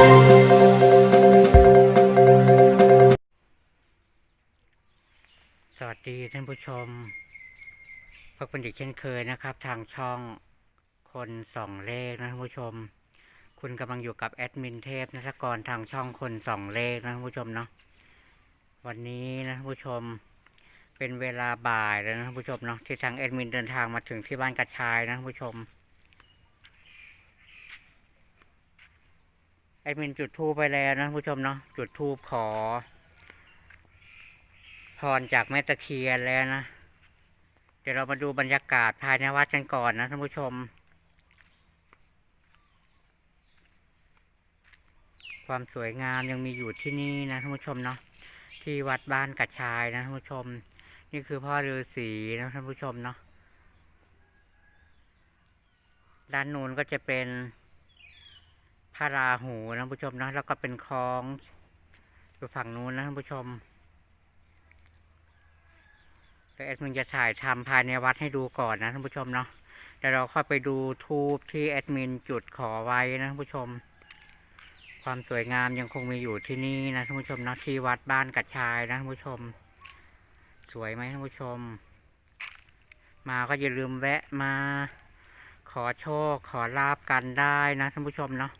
สวัสดีท่านผู้ชมพบกันอีกเช่นเคยนะครับ ทางช่องคนสองเลขนะท่านผู้ชม คุณกำลังอยู่กับแอดมินเทพนัทกรทางช่องคนสองเลขนะท่านผู้ชมเนาะวันนี้นะท่านผู้ชมเป็นเวลาบ่ายแล้วนะท่านผู้ชมเนาะที่ทางแอดมินเดินทางมาถึงที่บ้านกระชายนะท่านผู้ชม แอดมินจุดทูปไปแล้วนะผู้ชมเนาะจุดทูปขอ พรจากแม่ตะเคียนแล้วนะ เดี๋ยวเรามาดูบรรยากาศภายในวัดกันก่อนนะท่านผู้ชม ความสวยงามยังมีอยู่ที่นี่นะท่านผู้ชมเนาะที่วัดบ้านกระชายนะท่านผู้ชม นี่คือพ่อฤาษีนะท่านผู้ชมเนาะด้านนู้นก็จะเป็น ระราหูนะท่านผู้ชมนะแล้วก็เป็นคลองอยู่ฝั่งนู้นนะท่านผู้ชมเดี๋ยวแอดมินจะถ่ายทำภายในวัดให้ดูก่อนนะท่านผู้ชมเนาะเดี๋ยวเราค่อยไปดูทูบที่แอดมินจุดขอไว้นะท่านผู้ชม ความสวยงามยังคงมีอยู่ที่นี่นะท่านผู้ชมเนาะที่วัดบ้านกัดชายนะท่านผู้ชม สวยไหมท่านผู้ชม มาก็อย่าลืมแวะมา ขอโชคขอลาบกันได้นะท่านผู้ชมเนาะ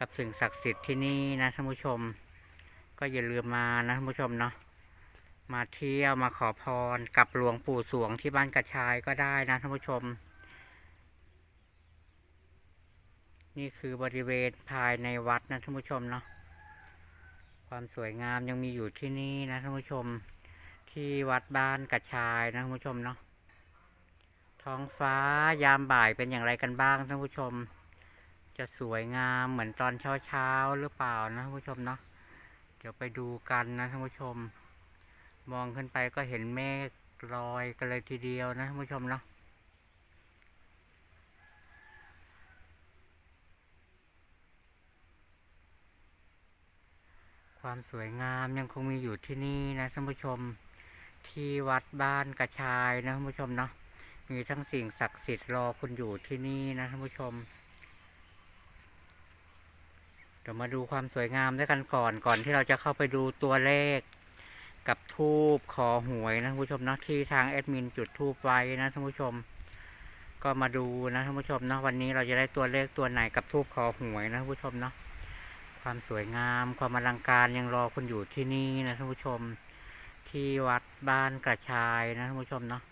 กับสิ่งศักดิ์สิทธิ์ที่นี่นะท่านผู้ชม ก็อย่าลืมมานะท่านผู้ชมเนาะมาเที่ยวมาขอพรกับหลวงปู่สวงที่บ้านกระชายก็ได้นะท่านผู้ชม นี่คือบริเวณภายในวัดนะท่านผู้ชมเนาะความสวยงามยังมีอยู่ที่นี่นะท่านผู้ชม ที่วัดบ้านกระชายนะท่านผู้ชมเนาะท้องฟ้ายามบ่ายเป็นอย่างไรกันบ้างท่านผู้ชม จะสวยงามเหมือนตอนเช้าเช้าหรือเปล่านะท่านผู้ชมเนาะเดี๋ยวไปดูกันนะท่านผู้ชม มองขึ้นไปก็เห็นเมฆลอยกันเลยทีเดียวนะท่านผู้ชมเนาะความสวยงามยังคงมีอยู่ที่นี่นะท่านผู้ชมที่วัดบ้านกระชายนะท่านผู้ชมเนาะมีทั้งสิ่งศักดิ์สิทธิ์รอคุณอยู่ที่นี่นะท่านผู้ชม เดี๋ยวมาดูความสวยงามด้วยกันก่อนก่อนที่เราจะเข้าไปดูตัวเลข กับทูบขอหวยนะท่านผู้ชมเนาะที่ทางแอดมินจุดทูบไว้นะท่านผู้ชม ก็มาดูนะท่านผู้ชมเนาะวันนี้เราจะได้ตัวเลขตัวไหนกับทูบขอหวยนะท่านผู้ชมเนาะความสวยงามความอลังการยังรอคุณอยู่ที่นี่นะท่านผู้ชม ที่วัดบ้านกระชายนะท่านผู้ชมเนาะ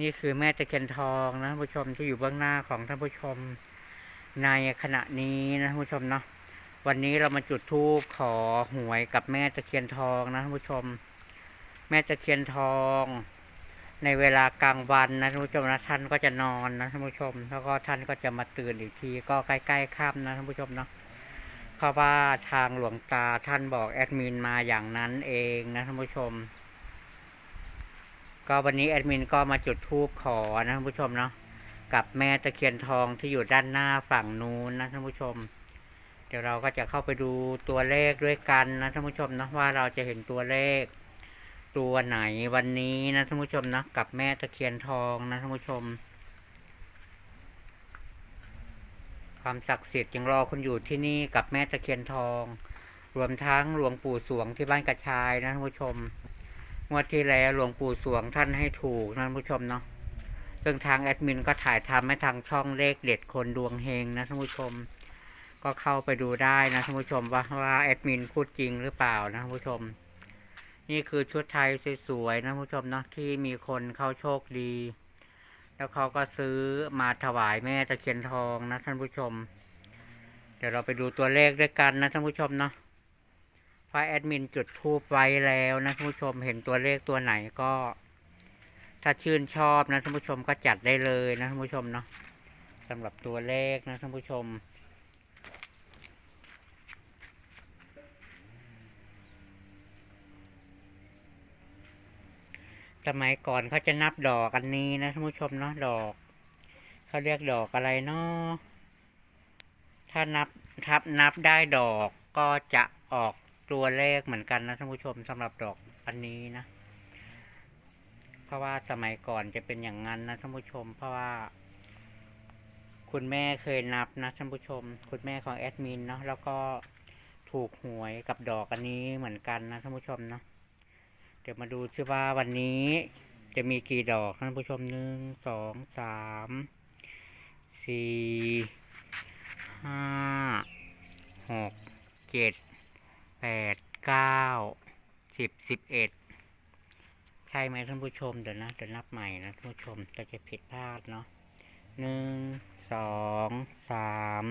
นี่คือแม่ตะเคียนทองนะท่านผู้ชมที่อยู่เบื้องหน้าของท่านผู้ชมในขณะนี้นะท่านผู้ชมเนาะวันนี้เรามาจุดธูปขอหวยกับแม่ตะเคียนทองนะท่านผู้ชม แม่ตะเคียนทอง ในเวลากลางวันนะท่านผู้ชมนะท่านก็จะนอนนะท่านผู้ชม แล้วก็ท่านก็จะมาตื่นอีกทีก็ใกล้ๆค่ำนะท่านผู้ชมเนาะเพราะว่าทางหลวงตาท่านบอกแอดมินมาอย่างนั้นเองนะท่านผู้ชม ก็วันนี้แอดมินก็มาจุดธูปขอนะท่านผู้ชมเนาะกับแม่ตะเคียนทองที่อยู่ด้านหน้าฝั่งนู้นนะท่านผู้ชม เดี๋ยวเราก็จะเข้าไปดูตัวเลขด้วยกันนะท่านผู้ชมนะว่าเราจะเห็นตัวเลข ตัวไหนวันนี้นะท่านผู้ชมนะกับแม่ตะเคียนทองนะท่านผู้ชม ความศักดิ์สิทธิ์ยังรอคุณอยู่ที่นี่กับแม่ตะเคียนทอง รวมทั้งหลวงปู่สวงที่บ้านกระชายนะท่านผู้ชม งวดที่แล้วหลวงปู่สวงท่านให้ถูกนะท่านผู้ชมเนาะซึ่งทางแอดมินก็ถ่ายทำให้ทางช่องเลขเด็ดคนดวงเฮงนะท่านผู้ชม ก็เข้าไปดูได้นะท่านผู้ชมว่าว่าแอดมินพูดจริงหรือเปล่านะท่านผู้ชม นี่คือชุดไทยสวยๆนะท่านผู้ชมเนาะที่มีคนเข้าโชคดี แล้วเขาก็ซื้อมาถวายแม่ตะเคียนทองนะท่านผู้ชม เดี๋ยวเราไปดูตัวเลขด้วยกันนะท่านผู้ชมเนาะ ราะแอดมินจุดทูบไว้แล้วนะท่านผู้ชมเห็นตัวเลขตัวไหนก็ ถ้าชื่นชอบนะท่านผู้ชมก็จัดได้เลยนะท่านผู้ชมเนาะสำหรับตัวเลขนะท่านผู้ชม สมัยก่อนเขาจะนับดอกอันนี้นะท่านผู้ชมเนาะดอกเขาเรียกดอกอะไรเนาะถ้านับทับนับได้ดอกก็จะออก ตัวเลขเหมือนกันนะท่านผู้ชมสำหรับดอกอันนี้นะ เพราะว่าสมัยก่อนจะเป็นอย่างนั้นนะท่านผู้ชม เพราะว่า คุณแม่เคยนับนะท่านผู้ชม คุณแม่ของแอดมินเนาะแล้วก็ถูกหวยกับดอกอันนี้เหมือนกันนะท่านผู้ชมเนาะเดี๋ยวมาดูชื่อว่าวันนี้จะมีกี่ดอกท่านผู้ชมหนึ่งสองสามสี่ห้าหกเจ็ดแปดเก้า สิบเอ็ดใช่ไหมท่านผู้ชมเดี๋ยวนะเดี๋ยวนับใหม่นะท่านผู้ชมจะจะผิดพลาดเนาะหนึ่งสองสาม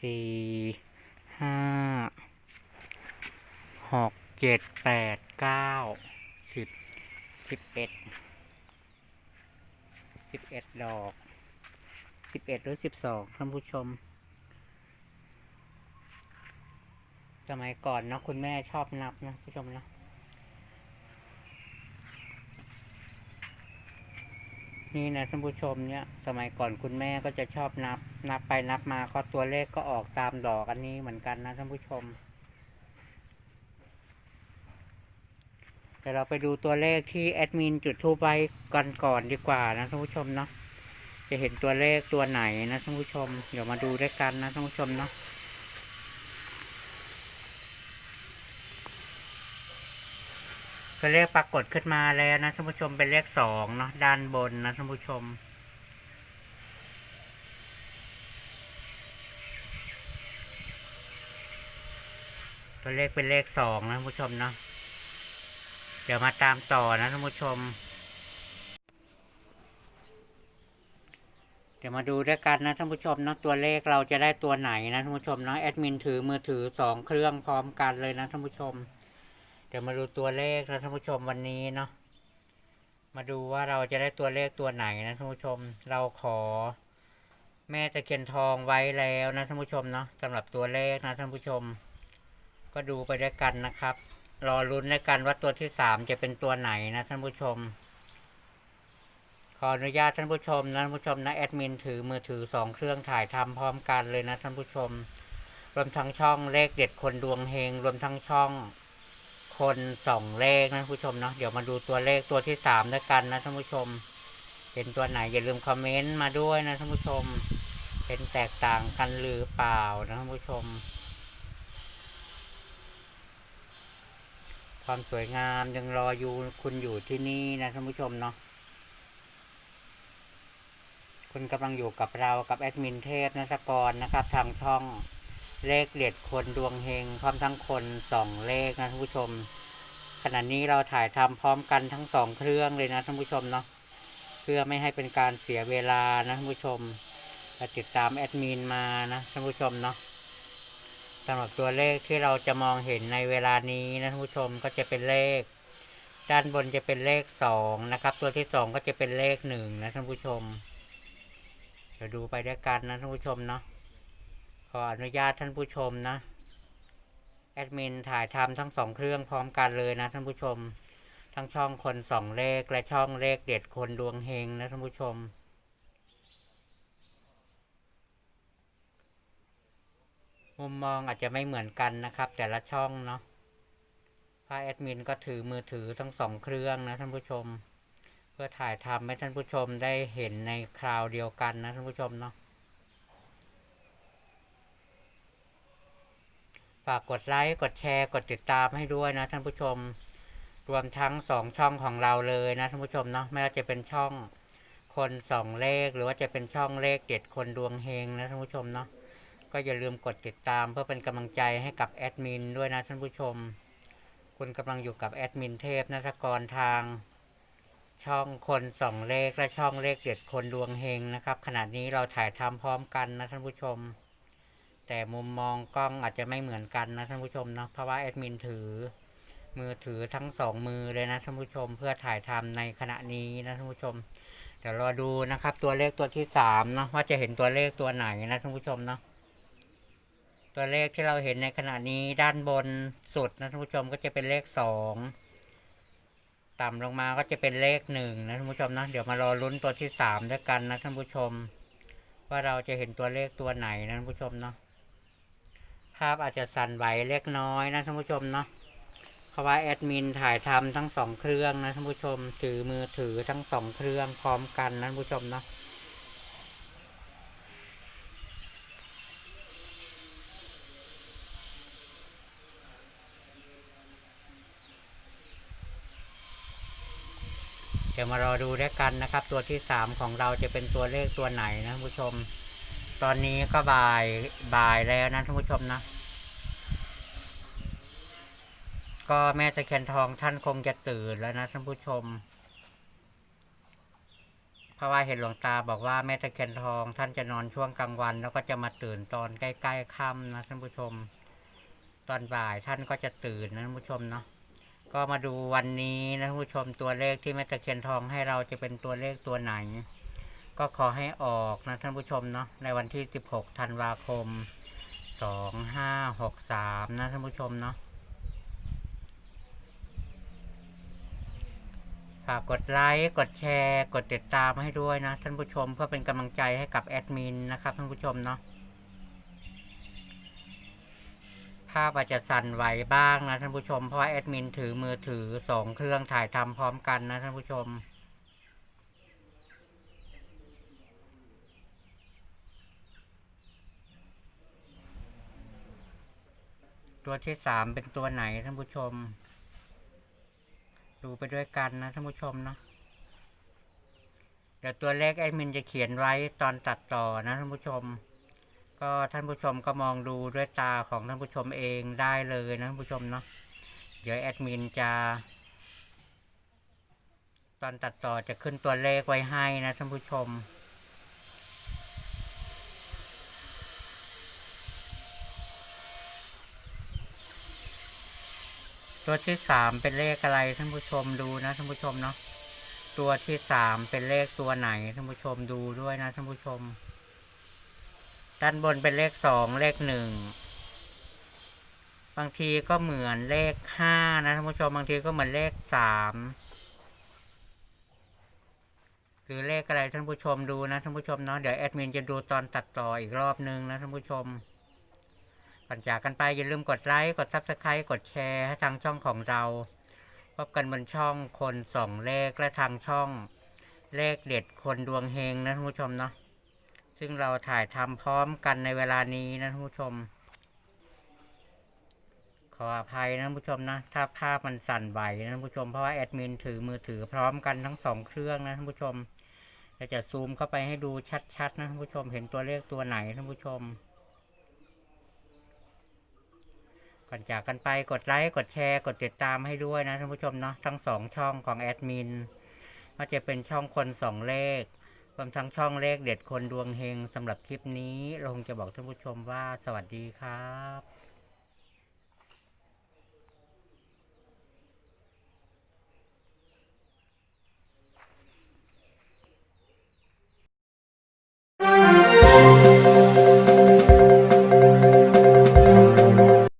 สี่ห้าหกเจ็ดแปดเก้าสิบสิบเอ็ดสิบเอ็ดดอกสิบเอ็ดหรือสิบสองท่านผู้ชม สมัยก่อนเนาะคุณแม่ชอบนับนะผู้ชมเนาะ นี่นะท่านผู้ชมเนี่ย สมัยก่อนคุณแม่ก็จะชอบนับ นับไปนับมาก็ตัวเลขก็ออกตามดอกอันนี้เหมือนกันนะท่านผู้ชมเดี๋ยวเราไปดูตัวเลขที่แอดมินจุดทูปไว้กันก่อนดีกว่านะท่านผู้ชมเนาะจะเห็นตัวเลขตัวไหนนะท่านผู้ชม เดี๋ยวมาดูด้วยกันนะท่านผู้ชมเนาะ ตัวเลขปรากฏขึ้นมาแล้วนะท่านผู้ชมเป็นเลขสองเนาะด้านบนนะท่านผู้ชม ตัวเลขเป็นเลขสองนะท่านผู้ชมเนาะเดี๋ยวมาตามต่อนะท่านผู้ชม เดี๋ยวมาดูด้วยกันนะท่านผู้ชมเนาะตัวเลขเราจะได้ตัวไหนนะท่านผู้ชมเนาะแอดมินถือมือถือสองเครื่องพร้อมกันเลยนะท่านผู้ชม เดี๋ยวมาดูตัวเลขนะท่านผู้ชมวันนี้เนาะมาดูว่าเราจะได้ตัวเลขตัวไหนนะท่านผู้ชม เราขอ แม่ตะเคียนทองไว้แล้วนะท่านผู้ชมเนาะสำหรับตัวเลขนะท่านผู้ชม ก็ดูไปด้วยกันนะครับ รอลุ้นด้วยกันว่าตัวที่สามจะเป็นตัวไหนนะท่านผู้ชม ขออนุญาตท่านผู้ชมนะท่านผู้ชมนะแอดมินถือมือถือสองเครื่องถ่ายทำพร้อมกันเลยนะท่านผู้ชม รวมทั้งช่องเลขเด็ดคนดวงเฮงรวมทั้งช่อง คนสองเลขนะผู้ชมเนาะเดี๋ยวมาดูตัวเลขตัวที่สามด้วยกันนะท่านผู้ชม เป็นตัวไหนอย่าลืมคอมเมนต์มาด้วยนะท่านผู้ชม เป็นแตกต่างกันหรือเปล่านะท่านผู้ชม ความสวยงามยังรออยู่คุณอยู่ที่นี่นะท่านผู้ชมเนาะคุณกำลังอยู่กับเรากับแอดมินเทพนัสกรนะครับ ทางช่อง เลขเด็ดคนดวงเฮงพร้อมทั้งคนสองเลขนะท่านผู้ชม ขณะนี้เราถ่ายทำพร้อมกันทั้งสองเครื่องเลยนะท่านผู้ชมเนาะเพื่อไม่ให้เป็นการเสียเวลานะท่านผู้ชมติดตามแอดมินมานะท่านผู้ชมเนาะสำหรับตัวเลขที่เราจะมองเห็นในเวลานี้นะท่านผู้ชมก็จะเป็นเลข ด้านบนจะเป็นเลขสองนะครับ ตัวที่สองก็จะเป็นเลขหนึ่งนะท่านผู้ชมเดี๋ยวดูไปด้วยกันนะท่านผู้ชมเนาะ ออนุญาตท่านผู้ชมนะ แอดมินถ่ายทำทั้งสองเครื่องพร้อมกันเลยนะท่านผู้ชม ทั้งช่องคนสองเลขและช่องเลขเด็ดคนดวงเฮงนะท่านผู้ชมมุมมองอาจจะไม่เหมือนกันนะครับ แต่ละช่องเนาะพระแอดมินก็ถือมือถือทั้งสองเครื่องนะท่านผู้ชม เพื่อถ่ายทำให้ท่านผู้ชมได้เห็นในคราวเดียวกันนะท่านผู้ชมเนาะ ฝากกดไลค์กดแชร์กดติดตามให้ด้วยนะท่านผู้ชม รวมทั้งสองช่องของเราเลยนะท่านผู้ชมเนาะไม่ว่าจะเป็นช่องคนสองเลข หรือว่าจะเป็นช่องเลขเด็ดคนดวงเฮงนะท่านผู้ชมเนาะก็อย่าลืมกดติดตามเพื่อเป็นกำลังใจให้กับแอดมินด้วยนะท่านผู้ชม คุณกำลังอยู่กับแอดมินเทพนัทกรทาง ช่องคนสองเลขและช่องเลขเด็ดคนดวงเฮงนะครับ ขณะนี้เราถ่ายทำพร้อมกันนะท่านผู้ชม แต่มุมมองกล้องอาจจะไม่เหมือนกันนะท่านผู้ชมเนาะเพราะว่าแอดมินถือ มือถือทั้งสองมือเลยนะท่านผู้ชมเพื่อถ่ายทำในขณะนี้นะท่านผู้ชมเดี๋ยวรอดูนะครับ ตัวเลขตัวที่สามเนาะว่าจะเห็นตัวเลขตัวไหนนะท่านผู้ชมเนาะตัวเลขที่เราเห็นในขณะนี้ด้านบนสุดนะท่านผู้ชมก็จะเป็นเลขสองต่ำลงมาก็จะเป็นเลขหนึ่งนะท่านผู้ชมนะเดี๋ยวมารอลุ้นตัวที่สามด้วยกันนะท่านผู้ชม ว่าเราจะเห็นตัวเลขตัวไหนนะท่านผู้ชมเนาะ ภาพอาจจะสั่นไหวเล็กน้อยนะท่านผู้ชมเนาะเพราะว่าแอดมินถ่ายทำทั้งสองเครื่องนะท่านผู้ชมถือมือถือทั้งสองเครื่องพร้อมกันนะท่านผู้ชมเนาะเดี๋ยวมารอดูด้วยกันนะครับ ตัวที่สามของเราจะเป็นตัวเลขตัวไหนนะท่านผู้ชม ตอนนี้ก็บ่ายบ่ายแล้วนะท่านผู้ชมนะ ก็แม่ตะเคียนทองท่านคงจะตื่นแล้วนะท่านผู้ชม เพราะว่าเห็นหลวงตาบอกว่าแม่ตะเคียนทองท่านจะนอนช่วงกลางวัน แล้วก็จะมาตื่นตอนใกล้ๆค่ำนะท่านผู้ชม ตอนบ่ายท่านก็จะตื่นนะท่านผู้ชมเนาะก็มาดูวันนี้นะท่านผู้ชมตัวเลขที่แม่ตะเคียนทองให้เราจะเป็นตัวเลขตัวไหน ก็ขอให้ออกนะท่านผู้ชมเนาะในวันที่ 16 ธันวาคม 2563 นะท่านผู้ชมเนาะฝากกดไลค์ กดแชร์ กดติดตามให้ด้วยนะท่านผู้ชมเพื่อเป็นกำลังใจให้กับแอดมินนะครับท่านผู้ชมเนาะภาพอาจจะสั่นไหวบ้างนะท่านผู้ชมเพราะว่าแอดมินถือมือถือสองเครื่องถ่ายทำพร้อมกันนะท่านผู้ชม ตัวที่สามเป็นตัวไหนท่านผู้ชม ดูไปด้วยกันนะท่านผู้ชมเนาะเดี๋ยวตัวเลขแอดมินจะเขียนไว้ตอนตัดต่อนะท่านผู้ชม ก็ท่านผู้ชมก็มองดูด้วยตาของท่านผู้ชมเองได้เลยนะท่านผู้ชมเนาะเดี๋ยวแอดมินจะตอนตัดต่อจะขึ้นตัวเลขไว้ให้นะท่านผู้ชม ตัวที่สามเป็นเลขอะไรท่านผู้ชมดูนะท่านผู้ชมเนาะตัวที่สามเป็นเลขตัวไหนท่านผู้ชมดูด้วยนะท่านผู้ชม ด้านบนเป็นเลขสองเลขหนึ่งบางทีก็เหมือนเลขห้านะท่านผู้ชมบางทีก็เหมือนเลขสามหรือเลขอะไรท่านผู้ชมดูนะท่านผู้ชมเนาะเดี๋ยวแอดมินจะดูตอนตัดต่ออีกรอบนึงนะท่านผู้ชม ก่อนจากกันไปอย่าลืมกดไลค์กดซับสไครต์กดแชร์ให้ทางช่องของเรา พบกันบนช่องคนสองเลขและทางช่องเลขเด็ดคนดวงเฮงนะท่านผู้ชมเนาะซึ่งเราถ่ายทำพร้อมกันในเวลานี้นะท่านผู้ชม ขออภัยนะท่านผู้ชมนะ ถ้าภาพมันสั่นไหวนะท่านผู้ชมเพราะว่าแอดมินถือมือถือพร้อมกันทั้งสองเครื่องนะท่านผู้ชมเราจะซูมเข้าไปให้ดูชัดๆนะท่านผู้ชมเห็นตัวเลขตัวไหนท่านผู้ชม ก่อนจากกันไปกดไลค์กดแชร์กดติดตามให้ด้วยนะท่านผู้ชมเนาะทั้งสองช่องของแอดมินก็จะเป็นช่องคนสองเลขรวมทั้งช่องเลขเด็ดคนดวงเฮงสำหรับคลิปนี้เราคงจะบอกท่านผู้ชมว่าสวัสดีครับ